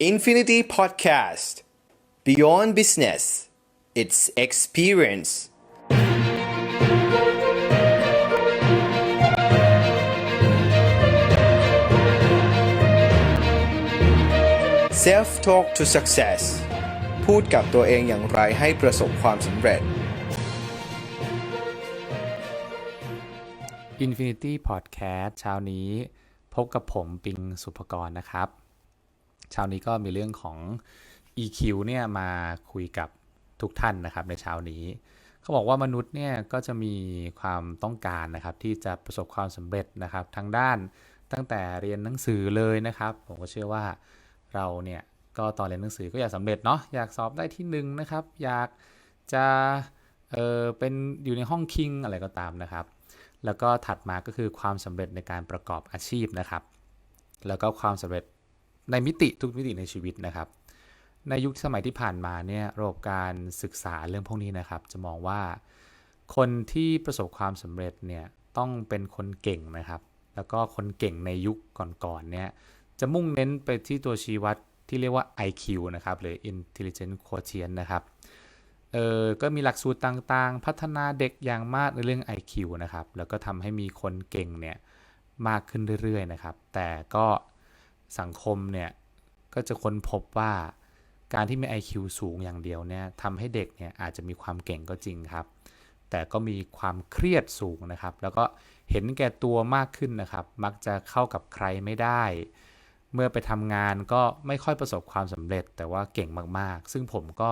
Infinity Podcast Beyond Business It's Experience Self Talk to Success พูดกับตัวเองอย่างไรให้ประสบความสำเร็จ Infinity Podcast เช้านี้พบกับผมปิงสุภกรนะครับ เช้านี้ก็มีเรื่องของ EQ เนี่ยมาคุยกับทุกท่านนะครับในเช้านี้ เขาบอกว่ามนุษย์เนี่ยก็จะมีความต้องการนะครับที่จะประสบความสำเร็จนะครับทางด้านตั้งแต่เรียนหนังสือเลยนะครับ ผมก็เชื่อว่าเราเนี่ยก็ตอนเรียนหนังสือก็อยากสำเร็จเนาะอยากสอบได้ที่หนึ่งนะครับ อยากจะเออเป็นอยู่ในห้องคิงอะไรก็ตามนะครับ แล้วก็ถัดมาก็คือความสำเร็จในการประกอบอาชีพนะครับ แล้วก็ความสำเร็จ ในมิติทุกมิติในชีวิตนะครับ ในยุคสมัยที่ผ่านมาเนี่ยระบบการศึกษาเรื่องพวกนี้นะครับ จะมองว่าคนที่ประสบความสำเร็จเนี่ยต้องเป็นคนเก่งนะครับ แล้วก็คนเก่งในยุคก่อนๆเนี่ยจะมุ่งเน้นไปที่ตัวชี้วัดที่เรียกว่า IQ นะครับ หรือ Intelligence Quotient นะครับ เออก็มีหลักสูตรต่างๆ พัฒนาเด็กอย่างมากในเรื่อง IQ นะครับ แล้วก็ทำให้มีคนเก่งเนี่ยมากขึ้นเรื่อยๆนะครับ แต่ก็ สังคมเนี่ยก็จะค้นพบว่าการที่มี IQ สูงอย่างเดียวเนี่ยทำให้เด็กเนี่ยอาจจะมีความเก่งก็จริงครับ แต่ก็มีความเครียดสูงนะครับ แล้วก็เห็นแก่ตัวมากขึ้นนะครับ มักจะเข้ากับใครไม่ได้ เมื่อไปทำงานก็ไม่ค่อยประสบความสำเร็จ แต่ว่าเก่งมากๆ ซึ่งผมก็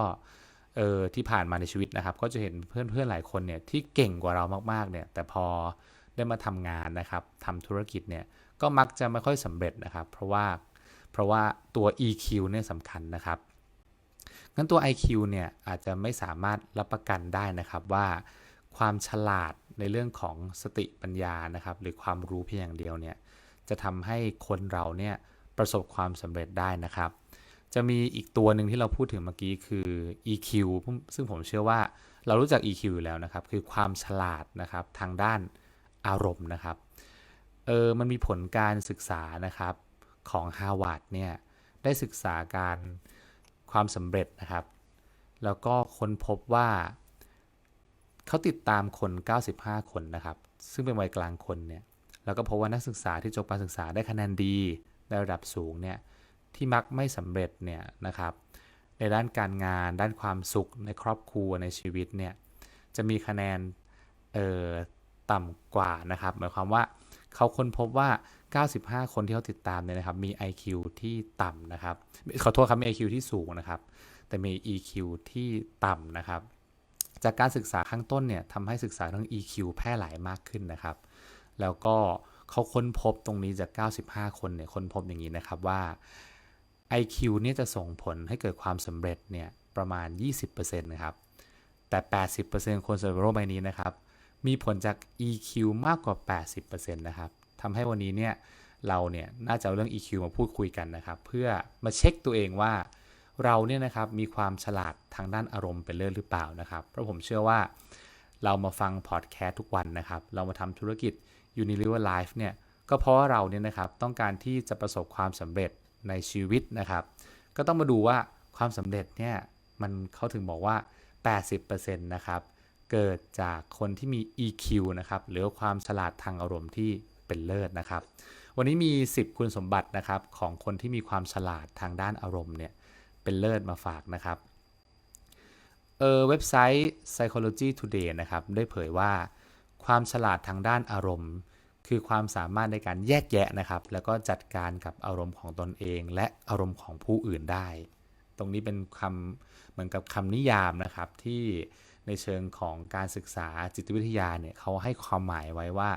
เออที่ผ่านมาในชีวิตนะครับ ก็จะเห็นเพื่อนๆหลายคนเนี่ยที่เก่งกว่าเรามากๆเนี่ยแต่พอได้มาทำงานนะครับทำธุรกิจเนี่ย ก็มักจะไม่ค่อยสำเร็จนะครับ เพราะว่าเพราะว่าตัว EQ เนี่ยสำคัญนะครับงั้นตัว IQ เนี่ยอาจจะไม่สามารถรับประกันได้นะครับว่าความฉลาดในเรื่องของสติปัญญานะครับหรือความรู้เพียงอย่างเดียวเนี่ยจะทำให้คนเราเนี่ยประสบความสำเร็จได้นะครับ จะมีอีกตัวหนึ่งที่เราพูดถึงเมื่อกี้คือ EQ ซึ่งผมเชื่อว่าเรารู้จัก EQ อยู่แล้วนะครับ คือความฉลาดนะครับทางด้านอารมณ์นะครับ เออมันมีผลการศึกษานะครับของ Harvard เนี่ยได้ศึกษาการความสำเร็จนะครับ แล้วก็ค้นพบว่า เขาติดตามคน 95 คนนะครับ ซึ่งเป็นวัยกลางคนเนี่ยแล้วก็พบว่านักศึกษาที่จบการศึกษาได้คะแนนดีในระดับสูงเนี่ยที่มักไม่สำเร็จเนี่ยนะครับ ในด้านการงานด้านความสุขในครอบครัวในชีวิตเนี่ยจะมีคะแนนเอ่อต่ำกว่านะครับ หมายความว่า เขาค้นพบว่า 95 คนที่เขาติดตามเนี่ยนะครับ มี IQ ที่ต่ำนะครับ ขอโทษครับมี IQ ที่สูงนะครับ แต่มี EQ ที่ต่ำนะครับ จากการศึกษาข้างต้นเนี่ยทำให้ศึกษาเรื่อง EQ แพร่หลายมากขึ้นนะครับ แล้วก็เขาค้นพบตรงนี้จาก 95 คนเนี่ยค้นพบอย่างนี้นะครับว่า IQ เนี่ยจะส่งผลให้เกิดความสำเร็จเนี่ยประมาณ 20%นะครับ แต่ 80%คนในโลกใบนี้นะครับ มีผลจาก EQ มากกว่า 80%นะครับทำให้วันนี้เนี่ยเราเนี่ยน่าจะเอาเรื่อง EQ มาพูดคุยกันนะครับ เพื่อมาเช็คตัวเองว่าเราเนี่ยนะครับมีความฉลาดทางด้านอารมณ์เป็นเลิศหรือเปล่านะครับ เพราะผมเชื่อว่าเรามาฟังพอดแคสต์ทุกวันนะครับ เรามาทำธุรกิจ Unilever Life เนี่ยก็เพราะว่าเราเนี่ยนะครับต้องการที่จะประสบความสำเร็จในชีวิตนะครับ ก็ต้องมาดูว่าความสำเร็จเนี่ยมันเขาถึงบอกว่า 80%นะครับ เกิดจากคนที่มี EQ นะครับ หรือความฉลาดทางอารมณ์ที่เป็นเลิศนะครับ วันนี้มี 10 คุณสมบัตินะครับของคนที่มีความฉลาดทางด้านอารมณ์เนี่ยเป็นเลิศมาฝากนะครับเออเว็บไซต์ Psychology Today นะครับ ได้เผยว่า ความฉลาดทางด้านอารมณ์ คือความสามารถในการแยกแยะนะครับ แล้วก็จัดการกับอารมณ์ของตนเอง และอารมณ์ของผู้อื่นได้ ตรงนี้เป็นคำเหมือนกับคำนิยามนะครับที่ ในเชิงของการศึกษาจิตวิทยาเนี่ยเขาให้ความหมายไว้ว่า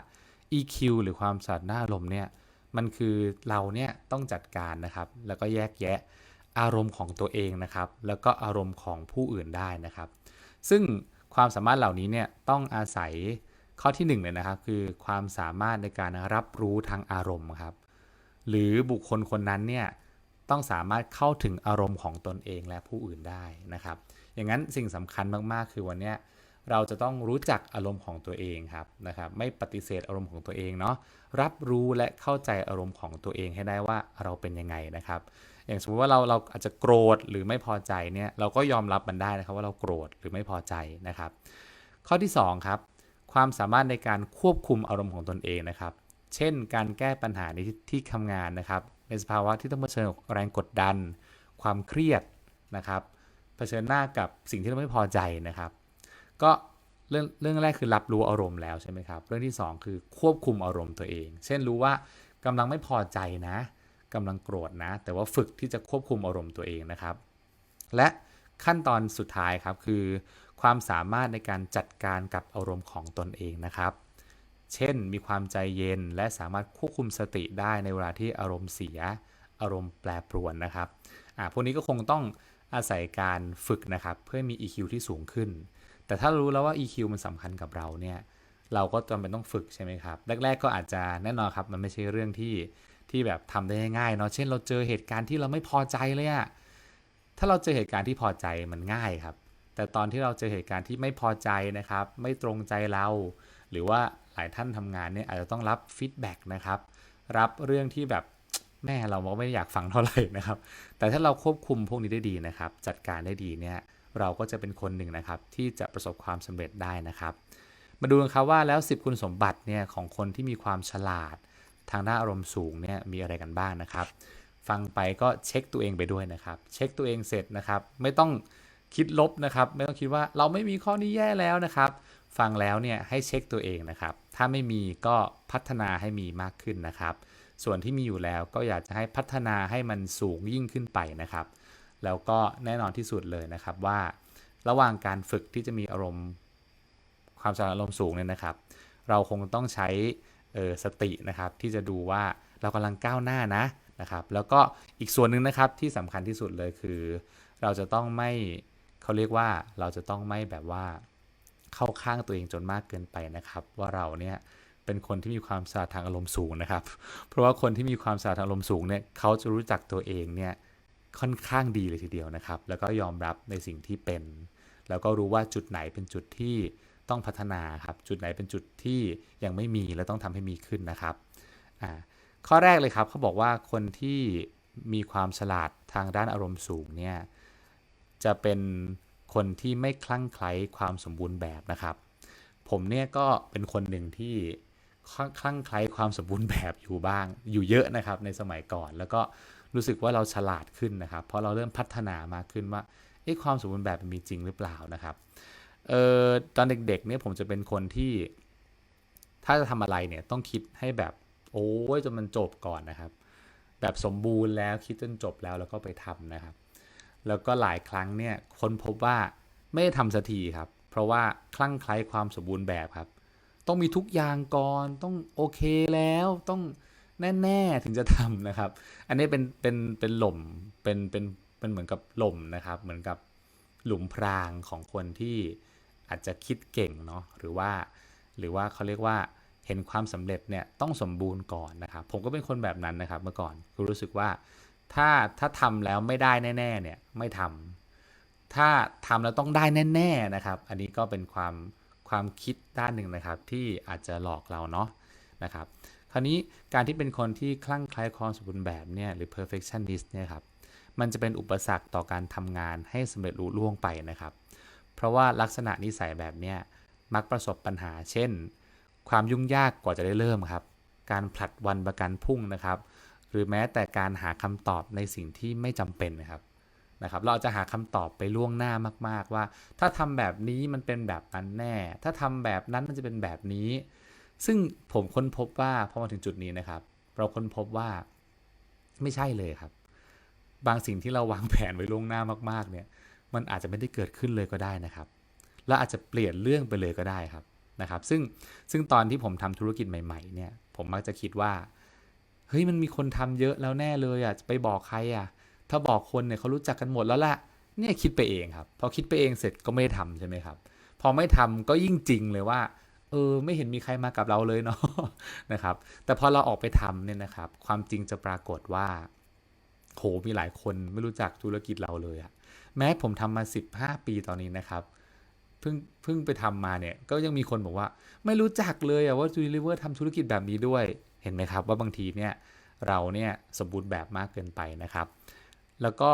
EQ หรือความฉลาดหน้าอารมณ์เนี่ยมันคือเราเนี่ยต้องจัดการนะครับ แล้วก็แยกแยะอารมณ์ของตัวเองนะครับ แล้วก็อารมณ์ของผู้อื่นได้นะครับ ซึ่งความสามารถเหล่านี้เนี่ยต้องอาศัยข้อที่ 1 เลยนะครับ คือความสามารถในการรับรู้ทางอารมณ์ครับ หรือบุคคลคนนั้นเนี่ยต้องสามารถเข้าถึงอารมณ์ของตนเองและผู้อื่นได้นะครับ อย่างนั้นสิ่งสำคัญมากๆ คือวันนี้เราจะต้องรู้จักอารมณ์ของตัวเองครับนะครับไม่ปฏิเสธอารมณ์ของตัวเองเนาะรับรู้และเข้าใจอารมณ์ของตัวเองให้ได้ว่าเราเป็นยังไงนะครับ อย่างสมมติว่าเราเราอาจจะโกรธหรือไม่พอใจเนี่ยเราก็ยอมรับมันได้นะครับว่าเราโกรธหรือไม่พอใจนะครับ ข้อที่สองครับความสามารถในการควบคุมอารมณ์ของตนเองนะครับ เช่น การแก้ปัญหาในที่ที่ทำงานนะครับ ในสภาวะที่ต้องเผชิญกับแรงกดดัน ความเครียดนะครับ เผชิญหน้ากับสิ่งที่เราไม่พอใจนะครับ ก็เรื่องเรื่องแรกคือรับรู้อารมณ์แล้วใช่ไหมครับ เรื่องที่สองคือควบคุมอารมณ์ตัวเอง เช่นรู้ว่ากำลังไม่พอใจนะกำลังโกรธนะ แต่ว่าฝึกที่จะควบคุมอารมณ์ตัวเองนะครับ และขั้นตอนสุดท้ายครับคือความสามารถในการจัดการกับอารมณ์ของตนเองนะครับ เช่นมีความใจเย็นและสามารถควบคุมสติได้ในเวลาที่อารมณ์เสีย อารมณ์แปรปรวนนะครับ อ่าพวกนี้ก็คงต้อง อาศัยการฝึกนะครับ เพื่อมี EQ ที่สูงขึ้น แต่ถ้ารู้แล้วว่า EQ มันสำคัญกับเราเนี่ย เราก็จำเป็นต้องฝึกใช่ไหมครับ แรก ๆ ก็อาจจะแน่นอนครับ มันไม่ใช่เรื่องที่ที่แบบทำได้ง่ายเนาะ เช่น เราเจอเหตุการณ์ที่เราไม่พอใจเลยอะถ้าเราเจอเหตุการณ์ที่พอใจมันง่ายครับ แต่ตอนที่เราเจอเหตุการณ์ที่ไม่พอใจนะครับ ไม่ตรงใจเรา หรือว่าหลายท่านทำงานเนี่ยอาจจะต้องรับฟีดแบ็กนะครับ รับเรื่องที่แบบ แม่เราก็ไม่ได้อยากฟังเท่าไหร่นะครับ แต่ถ้าเราควบคุมพวกนี้ได้ดีนะครับ จัดการได้ดีเนี่ยเราก็จะเป็นคนหนึ่งนะครับที่จะประสบความสำเร็จได้นะครับ มาดูกันครับว่าแล้ว 10 คุณสมบัติเนี่ยของคนที่มีความฉลาด ทางด้านอารมณ์สูงเนี่ยมีอะไรกันบ้างนะครับ ฟังไปก็เช็คตัวเองไปด้วยนะครับ เช็คตัวเองเสร็จนะครับ ไม่ต้องคิดลบนะครับ ไม่ต้องคิดว่าเราไม่มีข้อนี้แย่แล้วนะครับ ฟังแล้วเนี่ยให้เช็คตัวเองนะครับ ถ้าไม่มีก็พัฒนาให้มีมากขึ้นนะครับ ส่วนที่มีอยู่แล้วก็อยากจะให้พัฒนาให้มันสูงยิ่งขึ้นไปนะครับ แล้วก็แน่นอนที่สุดเลยนะครับว่า ระหว่างการฝึกที่จะมีอารมณ์ความสารอารมณ์สูงเนี่ยนะครับ เราคงต้องใช้ออสตินะครับที่จะดูว่าเรากำลังก้าวหน้านะนะครับ แล้วก็อีกส่วนหนึ่งนะครับที่สำคัญที่สุดเลยคือ เราจะต้องไม่เขาเรียกว่าเราจะต้องไม่แบบว่าเข้าข้างตัวเองจนมากเกินไปนะครับ ว่าเราเนี่ย เป็นคนที่มีความสามารถทางอารมณ์สูงนะครับ เพราะว่าคนที่มีความสามารถทางอารมณ์สูงเนี่ยเขาจะรู้จักตัวเองเนี่ยค่อนข้างดีเลยทีเดียวนะครับ แล้วก็ยอมรับในสิ่งที่เป็น แล้วก็รู้ว่าจุดไหนเป็นจุดที่ต้องพัฒนาครับ จุดไหนเป็นจุดที่ยังไม่มีและต้องทำให้มีขึ้นนะครับอ่าข้อแรกเลยครับเขาบอกว่าคนที่มีความฉลาดทางด้านอารมณ์สูงเนี่ยจะเป็นคนที่ไม่คลั่งไคล้ความสมบูรณ์แบบนะครับ ผมเนี่ยก็เป็นคนหนึ่งที่ คลั่งคลั่งไคล้ความสมบูรณ์แบบอยู่บ้าง อยู่เยอะนะครับในสมัยก่อน แล้วก็รู้สึกว่าเราฉลาดขึ้นนะครับ เพราะเราเริ่มพัฒนามากขึ้นว่าเอ๊ะความสมบูรณ์แบบมันมีจริงหรือเปล่านะครับเอ่อตอนเด็กๆเนี่ยผมจะเป็นคนที่ ถ้าจะทำอะไรเนี่ยต้องคิดให้แบบโอ้ยจนมันจบก่อนนะครับ แบบสมบูรณ์แล้วคิดจนจบแล้วแล้วก็ไปทำนะครับ แล้วก็หลายครั้งเนี่ยค้นพบว่าไม่ได้ทำสักทีครับ เพราะว่าคลั่งไคล้ความสมบูรณ์แบบครับ ต้องมีทุกอย่างก่อนต้องโอเคแล้วต้องแน่ ๆ ถึงจะทำนะครับ อันนี้เป็นเป็นเป็นหล่มเป็นเป็นเป็นเหมือนกับหล่มนะครับ เหมือนกับหลุมพรางของคนที่อาจจะคิดเก่งเนาะหรือว่า หรือว่าเขาเรียกว่าเห็นความสำเร็จเนี่ยต้องสมบูรณ์ก่อนนะครับ ผมก็เป็นคนแบบนั้นนะครับ เมื่อก่อนก็รู้สึกว่าถ้าถ้าทำแล้วไม่ได้แน่ๆเนี่ยไม่ทำถ้าทำแล้วต้องได้แน่ ๆนะครับ อันนี้ก็เป็นความ ความคิดด้านหนึ่งนะครับ ที่อาจจะหลอกเราเนาะนะครับ คราวนี้การที่เป็นคนที่คลั่งไคล้ความสมบูรณ์แบบเนี่ยหรือ perfectionist เนี่ยครับมันจะเป็นอุปสรรคต่อการทำงานให้สำเร็จลุล่วงไปนะครับ เพราะว่าลักษณะนิสัยแบบเนี้ยมักประสบปัญหา เช่น ความยุ่งยากกว่าจะได้เริ่มครับ การผลัดวันประกันพรุ่งนะครับ หรือแม้แต่การหาคำตอบในสิ่งที่ไม่จำเป็นนะครับ นะครับเราจะหาคำตอบไปล่วงหน้ามาก ๆ ว่า ถ้าทำแบบนี้มันเป็นแบบนั้นแน่ ถ้าทำแบบนั้นมันจะเป็นแบบนี้ ซึ่งผมค้นพบว่าพอมาถึงจุดนี้นะครับ เราค้นพบว่าไม่ใช่เลยครับ บางสิ่งที่เราวางแผนไว้ล่วงหน้ามาก ๆ เนี่ย มันอาจจะไม่ได้เกิดขึ้นเลยก็ได้นะครับและอาจจะเปลี่ยนเรื่องไปเลยก็ได้ครับนะครับ ซึ่งซึ่งตอนที่ผมทำธุรกิจใหม่ ๆ เนี่ย ผมมักจะคิดว่าเฮ้ยมันมีคนทำเยอะแล้วแน่เลยอะจะไปบอกใครอะ ถ้าบอกคนเนี่ยเขารู้จักกันหมดแล้วล่ะเนี่ยคิดไปเองครับ พอคิดไปเองเสร็จก็ไม่ได้ทำใช่ไหมครับ พอไม่ทำก็ยิ่งจริงเลยว่า เออ ไม่เห็นมีใครมากับเราเลยเนาะนะครับ แต่พอเราออกไปทำเนี่ยนะครับ ความจริงจะปรากฏว่าโหมีหลายคนไม่รู้จักธุรกิจเราเลยอะแม้ผมทำมา 15 ปีตอนนี้นะครับเพิ่งเพิ่งไปทำมาเนี่ยก็ยังมีคนบอกว่า ไม่รู้จักเลยอะว่าจูริเวอร์ทำธุรกิจแบบนี้ด้วยเห็นไหมครับ ว่าบางทีเนี่ยเราเนี่ยสมบูรณ์แบบมากเกินไปนะครับ แล้วก็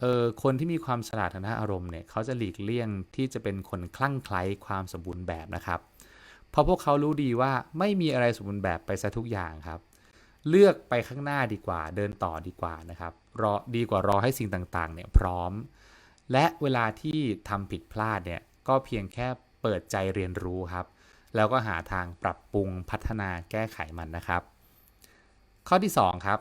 เออคนที่มีความฉลาดทางด้านอารมณ์เนี่ยเขาจะหลีกเลี่ยงที่จะเป็นคนคลั่งไคล้ความสมบูรณ์แบบนะครับ เพราะพวกเขารู้ดีว่าไม่มีอะไรสมบูรณ์แบบไปซะทุกอย่างครับ เลือกไปข้างหน้าดีกว่า เดินต่อดีกว่านะครับรอดีกว่ารอให้สิ่งต่างๆเนี่ยพร้อม และเวลาที่ทำผิดพลาดเนี่ยก็เพียงแค่เปิดใจเรียนรู้ครับ แล้วก็หาทางปรับปรุงพัฒนาแก้ไขมันนะครับ ข้อที่ 2 ครับ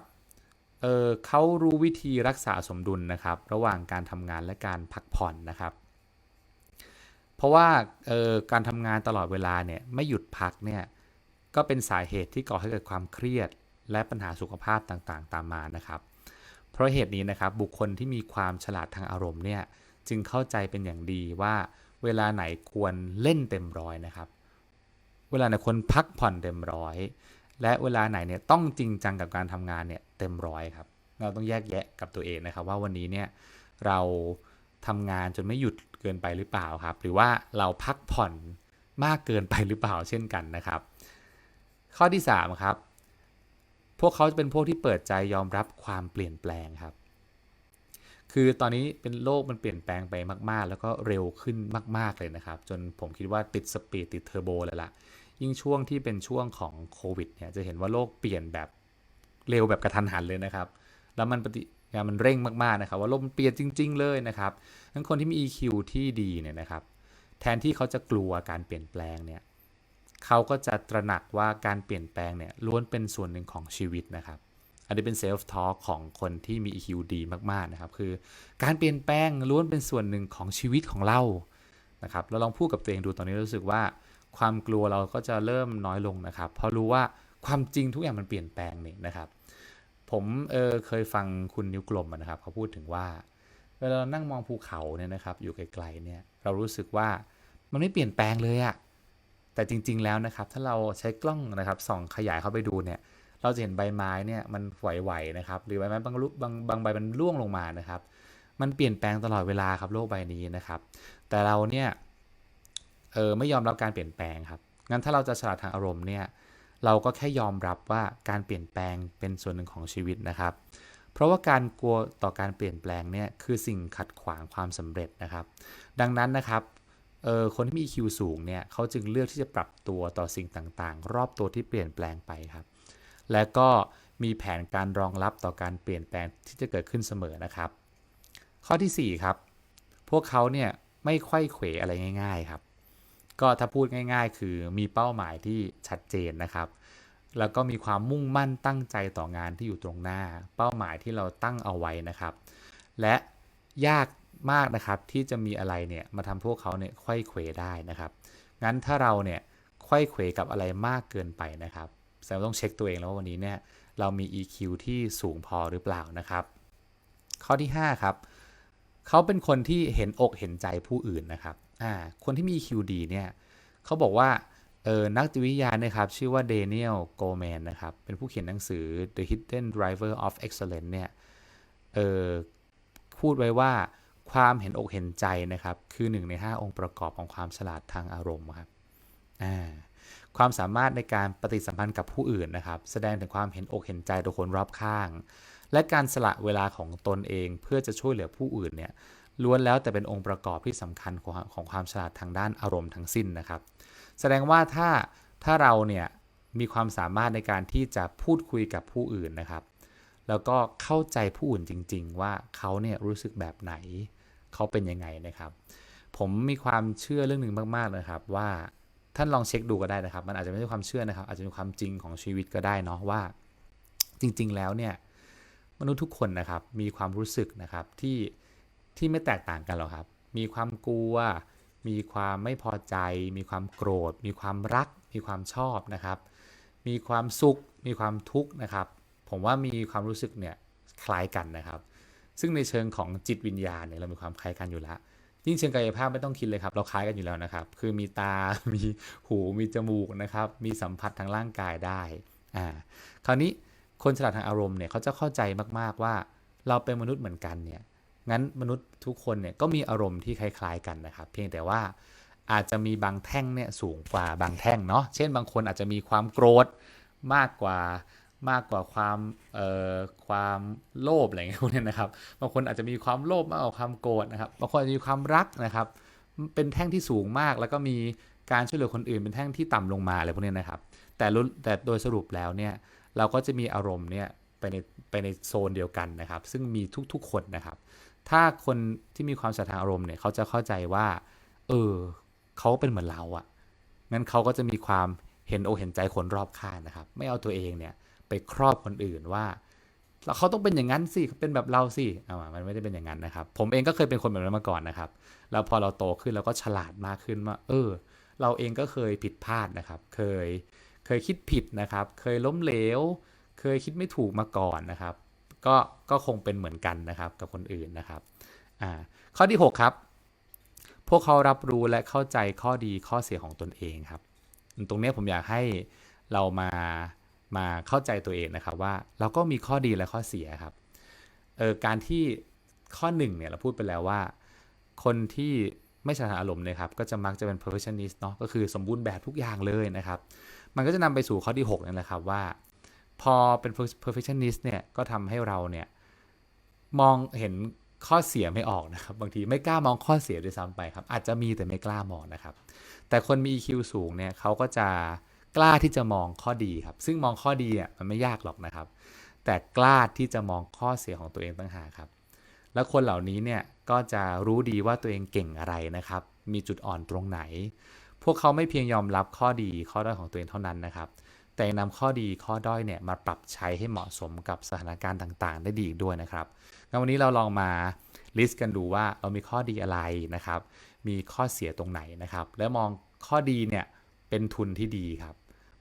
เออเขารู้วิธีรักษาสมดุลนะครับ ระหว่างการทำงานและการพักผ่อนนะครับ เพราะว่าออการทำงานตลอดเวลาเนี่ยไม่หยุดพักเนี่ยก็เป็นสาเหตุที่ก่อให้เกิดความเครียด และปัญหาสุขภาพต่างๆ ตามมานะครับ เพราะเหตุนี้นะครับบุคคลที่มีความฉลาดทางอารมณ์เนี่ยจึงเข้าใจเป็นอย่างดีว่าเวลาไหนควรเล่นเต็มร้อยนะครับ เวลาไหนควรพักผ่อนเต็มร้อย และเวลาไหนเนี่ยต้องจริงจังกับการทำงานเนี่ยเต็มร้อยครับ เราต้องแยกแยะกับตัวเองนะครับ ว่าวันนี้เนี่ยเราทำงานจนไม่หยุดเกินไปหรือเปล่าครับ หรือว่าเราพักผ่อนมากเกินไปหรือเปล่าเช่นกันนะครับ ข้อที่ 3 ครับ พวกเขาจะเป็นพวกที่เปิดใจยอมรับความเปลี่ยนแปลงครับ คือตอนนี้เป็นโลกมันเปลี่ยนแปลงไปมาก ๆ แล้วก็เร็วขึ้นมาก ๆ เลยนะครับ จนผมคิดว่าติดสปีดติดเทอร์โบเลยละ ยิ่งช่วงที่เป็นช่วงของโควิดเนี่ยจะเห็นว่าโลกเปลี่ยนแบบเร็วแบบกระทันหันเลยนะครับ แล้วมันปฏิงานมันเร่งมากๆนะครับ ว่าโลกมันเปลี่ยนจริง ๆ เลยนะครับทั้งคนที่มี EQ ที่ดีเนี่ยนะครับ แทนที่เขาจะกลัวการเปลี่ยนแปลงเนี่ยเขาก็จะตระหนักว่าการเปลี่ยนแปลงเนี่ยล้วนเป็นส่วนหนึ่งของชีวิตนะครับอันนี้เป็นเซลฟ์ทอ l k ของคนที่มี EQ ดีมากๆนะครับ คือการเปลี่ยนแปลงล้วนเป็นส่วนหนึ่งของชีวิตของเรานะครับเราลองพูดกับตัวเองดูตอนนี้รู้สึกว่า ความกลัวเราก็จะเริ่มน้อยลงนะครับ เพราะรู้ว่าความจริงทุกอย่างมันเปลี่ยนแปลงนี่นะครับ ผมเออเคยฟังคุณนิ้วกลมนะครับ เขาพูดถึงว่า เวลาเรานั่งมองภูเขาเนี่ยนะครับ อยู่ไกลๆเนี่ยเรารู้สึกว่ามันไม่เปลี่ยนแปลงเลยอะแต่จริง ๆแล้วนะครับ ถ้าเราใช้กล้องนะครับส่องขยายเข้าไปดูเนี่ย เราจะเห็นใบไม้เนี่ยมันไหวๆนะครับ หรือใบไม้บางลุบางบางใบมันร่วงลงมานะครับ มันเปลี่ยนแปลงตลอดเวลาครับโลกใบนี้นะครับ แต่เราเนี่ย เออไม่ยอมรับการเปลี่ยนแปลงครับ งั้นถ้าเราจะฉลาดทางอารมณ์เนี่ยเราก็แค่ยอมรับว่าการเปลี่ยนแปลงเป็นส่วนหนึ่งของชีวิตนะครับ เพราะว่าการกลัวต่อการเปลี่ยนแปลงเนี่ยคือสิ่งขัดขวางความสำเร็จนะครับ ดังนั้นนะครับเออคนที่มี EQ สูงเนี่ยเขาจึงเลือกที่จะปรับตัวต่อสิ่งต่างๆ รอบตัวที่เปลี่ยนแปลงไปครับ และก็มีแผนการรองรับต่อการเปลี่ยนแปลงที่จะเกิดขึ้นเสมอนะครับ ข้อที่ 4 ครับ พวกเขาเนี่ยไม่ค่อยเขวอะไรง่าย ๆ ครับ ก็ถ้าพูดง่าย ๆ คือมีเป้าหมายที่ชัดเจนนะครับ แล้วก็มีความมุ่งมั่นตั้งใจต่องานที่อยู่ตรงหน้า เป้าหมายที่เราตั้งเอาไว้นะครับ และยากมากนะครับที่จะมีอะไรเนี่ยมาทำพวกเขาเนี่ยไขว้เขวได้นะครับ งั้นถ้าเราเนี่ยไขว้เขวกับอะไรมากเกินไปนะครับแสดงต้องเช็คตัวเองแล้วว่าวันนี้เนี่ยเรามี EQ ที่สูงพอหรือเปล่านะครับ ข้อที่ 5 ครับ เขาเป็นคนที่เห็นอกเห็นใจผู้อื่นนะครับ อ่าคนที่มี EQ ดีเนี่ยเขาบอกว่าเออนักจิตวิทยาเนี่ยครับ ชื่อว่าเดนิเอลโกแมนนะครับ เป็นผู้เขียนหนังสือ The Hidden Driver of Excellence เนี่ยเออพูดไว้ว่าความเห็นอกเห็นใจนะครับ คือหนึ่งใน 5 องค์ประกอบของความฉลาดทางอารมณ์ครับอ่าความสามารถในการปฏิสัมพันธ์กับผู้อื่นนะครับ แสดงถึงความเห็นอกเห็นใจต่อคนรอบข้าง และการสละเวลาของตนเองเพื่อจะช่วยเหลือผู้อื่นเนี่ย ล้วนแล้วแต่เป็นองค์ประกอบที่สำคัญของของความฉลาดทางด้านอารมณ์ทั้งสิ้นนะครับ แสดงว่าถ้าถ้าเราเนี่ยมีความสามารถในการที่จะพูดคุยกับผู้อื่นนะครับ แล้วก็เข้าใจผู้อื่นจริง ๆ ว่าเขาเนี่ยรู้สึกแบบไหน เขาเป็นยังไงนะครับ ผมมีความเชื่อเรื่องหนึ่งมากๆนะครับว่าท่านลองเช็คดูก็ได้นะครับ มันอาจจะไม่ใช่ความเชื่อนะครับ อาจจะเป็นความจริงของชีวิตก็ได้เนาะว่า จริง ๆ แล้วเนี่ยมนุษย์ทุกคนนะครับมีความรู้สึกนะครับที่ ที่ไม่แตกต่างกันหรอกครับ มีความกลัว มีความไม่พอใจ มีความโกรธ มีความรัก มีความชอบนะครับ มีความสุข มีความทุกข์นะครับ ผมว่ามีความรู้สึกเนี่ยคล้ายกันนะครับ ซึ่งในเชิงของจิตวิญญาณเนี่ยเรามีความคล้ายกันอยู่แล้ว ยิ่งเชิงกายภาพไม่ต้องคิดเลยครับ เราคล้ายกันอยู่แล้วนะครับ คือมีตา มีหู มีจมูกนะครับ มีสัมผัสทางร่างกายได้ อ่า คราวนี้คนฉลาดทางอารมณ์เนี่ยเขาจะเข้าใจมากๆว่า เราเป็นมนุษย์เหมือนกันเนี่ย งั้นมนุษย์ทุกคนเนี่ยก็มีอารมณ์ที่คล้ายๆกันนะครับ เพียงแต่ว่าอาจจะมีบางแท่งเนี่ยสูงกว่าบางแท่งเนาะ เช่นบางคนอาจจะมีความโกรธมากกว่ามากกว่าความเอ่อความโลภอะไรเงี้ยพวกนี้นะครับ บางคนอาจจะมีความโลภมากกว่าความโกรธนะครับ บางคนอาจจะมีความรักนะครับ เป็นแท่งที่สูงมากแล้วก็มีการช่วยเหลือคนอื่นเป็นแท่งที่ต่ำลงมาอะไรพวกนี้นะครับ แต่แต่โดยสรุปแล้วเนี่ยเราก็จะมีอารมณ์เนี่ยไปในไปในโซนเดียวกันนะครับ ซึ่งมีทุกๆคนนะครับ ถ้าคนที่มีความศรัทธาอารมณ์เนี่ยเขาจะเข้าใจว่า เออเขาเป็นเหมือนเราอะงั้นเขาก็จะมีความเห็นอกเห็นใจคนรอบข้างนะครับ ไม่เอาตัวเองเนี่ยไปครอบคนอื่นว่าเขาต้องเป็นอย่างนั้นสิเป็นแบบเราสิเอามันไม่ได้เป็นอย่างนั้นนะครับ ผมเองก็เคยเป็นคนแบบนั้นมาก่อนนะครับ แล้วพอเราโตขึ้นเราก็ฉลาดมากขึ้นว่า เออ เราเองก็เคยผิดพลาดนะครับ เคย เคยคิดผิดนะครับ เคยล้มเหลว เคยคิดไม่ถูกมาก่อนนะครับ ก็ก็คงเป็นเหมือนกันนะครับกับคนอื่นนะครับอ่าข้อที่ 6 ครับ พวกเขารับรู้และเข้าใจข้อดีข้อเสียของตนเองครับ ตรงนี้ผมอยากให้เรามามาเข้าใจตัวเองนะครับว่าเราก็มีข้อดีและข้อเสียครับเออการที่ข้อหนึ่งเนี่ยเราพูดไปแล้วว่า คนที่ไม่สถานอารมณ์เนะครับก็จะมักจะเป็น perfectionist เนาะก็คือสมบูรณ์แบบทุกอย่างเลยนะครับ มันก็จะนำไปสู่ข้อที่6นั่นแหละครับว่า พอเป็น perfectionist เนี่ยก็ทำให้เราเนี่ยมองเห็นข้อเสียไม่ออกนะครับ บางทีไม่กล้ามองข้อเสียด้วยซ้ำไปครับ อาจจะมีแต่ไม่กล้ามองนะครับ แต่คนมี EQ สูงเนี่ยเขาก็จะกล้าที่จะมองข้อดีครับ ซึ่งมองข้อดีอะมันไม่ยากหรอกนะครับ แต่กล้าที่จะมองข้อเสียของตัวเองต่างหากครับ แล้วคนเหล่านี้เนี่ยก็จะรู้ดีว่าตัวเองเก่งอะไรนะครับ มีจุดอ่อนตรงไหน พวกเขาไม่เพียงยอมรับข้อดีข้อด้อยของตัวเองเท่านั้นนะครับ แต่ยังนำข้อดีข้อด้อยเนี่ยมาปรับใช้ให้เหมาะสมกับสถานการณ์ต่างๆ ได้ดีอีกด้วยนะครับงั้นวันนี้เราลองมาลิสต์กันดูว่าเรามีข้อดีอะไรนะครับ มีข้อเสียตรงไหนนะครับ แล้วมองข้อดีเนี่ยเป็นทุนที่ดีครับ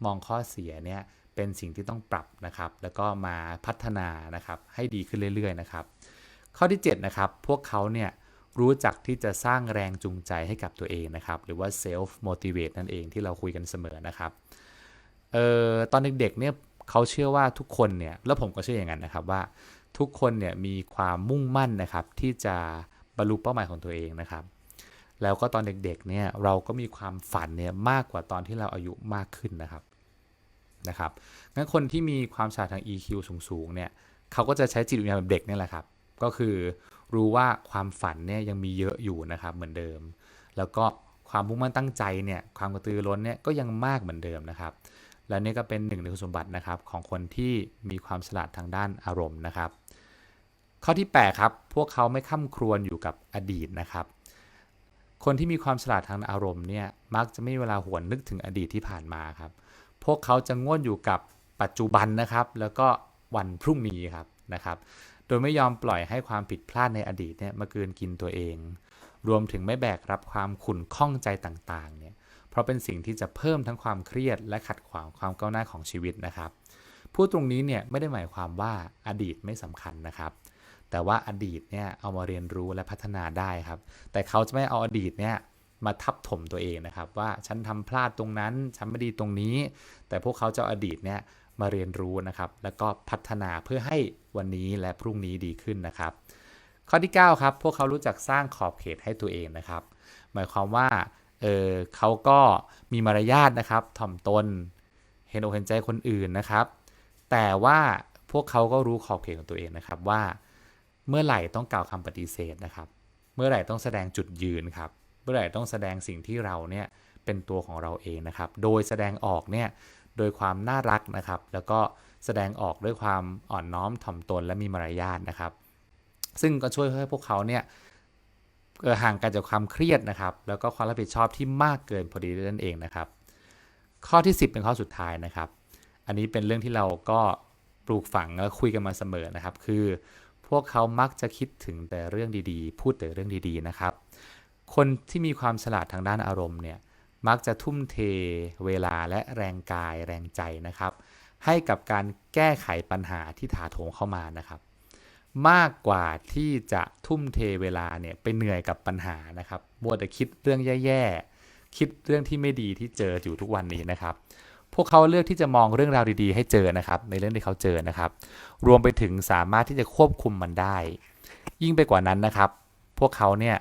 มองข้อเสียเนี่ยเป็นสิ่งที่ต้องปรับนะครับ แล้วก็มาพัฒนานะครับให้ดีขึ้นเรื่อยๆนะครับ ข้อที่7นะครับ พวกเขาเนี่ยรู้จักที่จะสร้างแรงจูงใจให้กับตัวเองนะครับ หรือว่า self motivate นั่นเองที่เราคุยกันเสมอนะครับ เอ่อตอนเด็กๆเนี่ยเขาเชื่อว่าทุกคนเนี่ยแล้วผมก็เชื่ออย่างนั้นนะครับว่าทุกคนเนี่ยมีความมุ่งมั่นนะครับที่จะบรรลุเป้าหมายของตัวเองนะครับ แล้วก็ตอนเด็กๆเนี่ยเราก็มีความฝันเนี่ยมากกว่าตอนที่เราอายุมากขึ้นนะครับนะครับงั้นคนที่มีความฉลาดทาง EQ สูงๆเนี่ยเขาก็จะใช้จิตวิญญาณแบบเด็กนี่แหละครับ ก็คือรู้ว่าความฝันเนี่ยยังมีเยอะอยู่นะครับเหมือนเดิม แล้วก็ความมุ่งมั่นตั้งใจเนี่ยความกระตือรือร้นเนี่ยก็ยังมากเหมือนเดิมนะครับ และนี่ก็เป็นหนึ่งในคุณสมบัตินะครับของคนที่มีความฉลาดทางด้านอารมณ์นะครับ ข้อที่8ครับพวกเขาไม่ข้ามครวญอยู่กับอดีตนะครับ คนที่มีความฉลาดทางอารมณ์เนี่ยมักจะไม่มเวลาหวนนึกถึงอดีตที่ผ่านมาครับ พวกเขาจะง่วนอยู่กับปัจจุบันนะครับ แล้วก็วันพรุ่งนี้ครับนะครับ โดยไม่ยอมปล่อยให้ความผิดพลาดในอดีตเนี่ยมาเกินกินตัวเอง รวมถึงไม่แบกรับความขุ่นข้องใจต่างๆเนี่ย เพราะเป็นสิ่งที่จะเพิ่มทั้งความเครียดและขัดขวางความก้าวหน้าของชีวิตนะครับ พูดตรงนี้เนี่ยไม่ได้หมายความว่าอดีตไม่สำคัญนะครับ แต่ว่าอดีตเนี่ยเอามาเรียนรู้และพัฒนาได้ครับ แต่เขาจะไม่เอาอดีตเนี่ยมาทับถมตัวเองนะครับ ว่าฉันทำพลาดตรงนั้นฉันไม่ดีตรงนี้ แต่พวกเขาจะเอาอดีตเนี่ยมาเรียนรู้นะครับ แล้วก็พัฒนาเพื่อให้วันนี้และพรุ่งนี้ดีขึ้นนะครับ ข้อที่ 9 ครับ พวกเขารู้จักสร้างขอบเขตให้ตัวเองนะครับ หมายความว่า เออเขาก็มีมารยาทนะครับถ่อมตน เห็นอกเห็นใจคนอื่นนะครับ แต่ว่าพวกเขาก็รู้ขอบเขตของตัวเองนะครับว่า เมื่อไหร่ต้องกล่าวคำปฏิเสธนะครับ เมื่อไหร่ต้องแสดงจุดยืนครับ เมื่อไหร่ต้องแสดงสิ่งที่เราเนี่ยเป็นตัวของเราเองนะครับ โดยแสดงออกเนี่ยโดยความน่ารักนะครับ แล้วก็แสดงออกด้วยความอ่อนน้อมถ่อมตนและมีมารยาทนะครับ ซึ่งก็ช่วยให้พวกเขาเนี่ย ห่างกันจากความเครียดนะครับ แล้วก็ความรับผิดชอบที่มากเกินพอดีนั่นเองนะครับ ข้อที่ 10 เป็นข้อสุดท้ายนะครับ อันนี้เป็นเรื่องที่เราก็ปลูกฝังและคุยกันมาเสมอนะครับ คือพวกเขามักจะคิดถึงแต่เรื่องดีๆ พูดแต่เรื่องดีๆนะครับ คนที่มีความฉลาดทางด้านอารมณ์เนี่ยมักจะทุ่มเทเวลาและแรงกายแรงใจนะครับ ให้กับการแก้ไขปัญหาที่ถาโถมเข้ามานะครับ มากกว่าที่จะทุ่มเทเวลาเนี่ยไปเหนื่อยกับปัญหานะครับมัวแต่คิดเรื่องแย่ๆ คิดเรื่องที่ไม่ดีที่เจออยู่ทุกวันนี้นะครับ พวกเขาเลือกที่จะมองเรื่องราวดีๆ ให้เจอนะครับ ในเรื่องที่เขาเจอนะครับ รวมไปถึงสามารถที่จะควบคุมมันได้ ยิ่งไปกว่านั้นนะครับ พวกเขาเนี่ย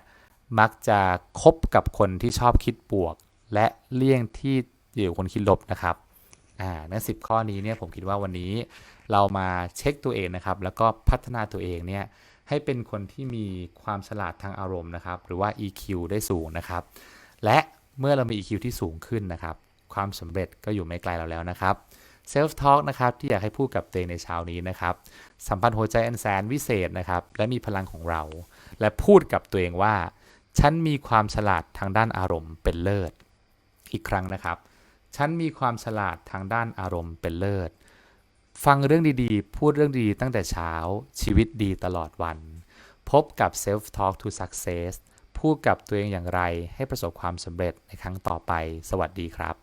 มักจะคบกับคนที่ชอบคิดบวก และเลี่ยงที่อยู่คนคิดลบนะครับ อ่าในสิข้อนี้เนี่ยผมคิดว่าวันนี้เรามาเช็คตัวเองนะครับ แล้วก็พัฒนาตัวเองเนี่ยให้เป็นคนที่มีความฉลาดทางอารมณ์นะครับ หรือว่า EQ ได้สูงนะครับ และเมื่อเรามี EQ ที่สูงขึ้นนะครับ ความสำเร็จก็อยู่ไม่ไกลเราแล้วนะครับ Self Talk นะครับที่อยากให้พูดกับตัวเองในเช้านี้นะครับ สัมพันธ์หัวใจอันแสนวิเศษนะครับ และมีพลังของเรา และพูดกับตัวเองว่า ฉันมีความฉลาดทางด้านอารมณ์เป็นเลิศ อีกครั้งนะครับ ฉันมีความฉลาดทางด้านอารมณ์เป็นเลิศ ฟังเรื่องดีๆ พูดเรื่องดีตั้งแต่เช้า ชีวิตดีตลอดวัน พบกับ Self Talk to Success พูดกับตัวเองอย่างไรให้ประสบความสำเร็จในครั้งต่อไป สวัสดีครับ